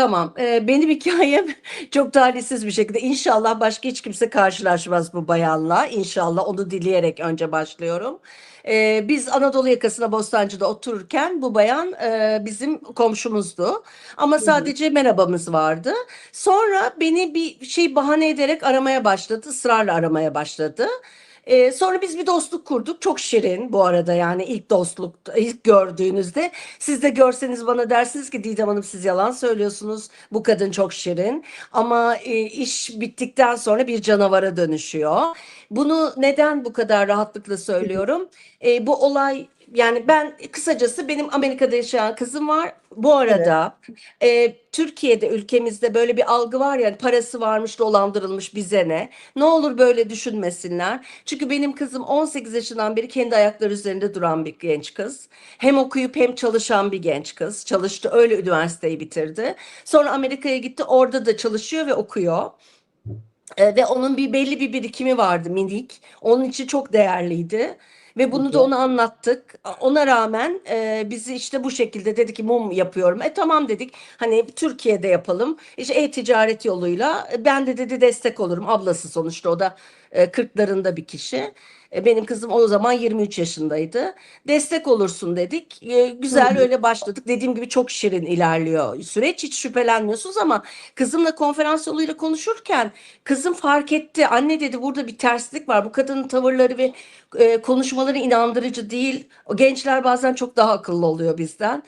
Tamam. Ee, benim hikayem çok talihsiz bir şekilde. İnşallah başka hiç kimse karşılaşmaz bu bayanla. İnşallah onu dileyerek önce başlıyorum. Ee, biz Anadolu yakasına Bostancı'da otururken bu bayan e, bizim komşumuzdu. Ama sadece merhabamız vardı. Sonra beni bir şey bahane ederek aramaya başladı. ısrarla aramaya başladı. Ee, sonra biz bir dostluk kurduk. Çok şirin bu arada yani ilk dostluk, ilk gördüğünüzde siz de görseniz bana dersiniz ki Didem Hanım siz yalan söylüyorsunuz. Bu kadın çok şirin. Ama e, iş bittikten sonra bir canavara dönüşüyor. Bunu neden bu kadar rahatlıkla söylüyorum? E, bu olay yani ben kısacası benim Amerika'da yaşayan kızım var. Bu arada e, Türkiye'de ülkemizde böyle bir algı var yani parası varmış dolandırılmış bize ne? Ne olur böyle düşünmesinler. Çünkü benim kızım 18 yaşından beri kendi ayakları üzerinde duran bir genç kız. Hem okuyup hem çalışan bir genç kız. Çalıştı öyle üniversiteyi bitirdi. Sonra Amerika'ya gitti orada da çalışıyor ve okuyor. E, ve onun bir belli bir birikimi vardı minik. Onun için çok değerliydi. Ve bunu da ona anlattık. Ona rağmen e, bizi işte bu şekilde dedi ki mum yapıyorum. E tamam dedik. Hani Türkiye'de yapalım. İşte e-ticaret yoluyla E, ben de dedi destek olurum. Ablası sonuçta o da e, 40'larında bir kişi. E, benim kızım o zaman 23 yaşındaydı. Destek olursun dedik. Güzel öyle başladık. Dediğim gibi çok şirin ilerliyor süreç. Hiç şüphelenmiyorsunuz ama kızımla konferans yoluyla konuşurken kızım fark etti. Anne dedi burada bir terslik var. Bu kadının tavırları ve e, konuşmaları inandırıcı değil. O gençler bazen çok daha akıllı oluyor bizden.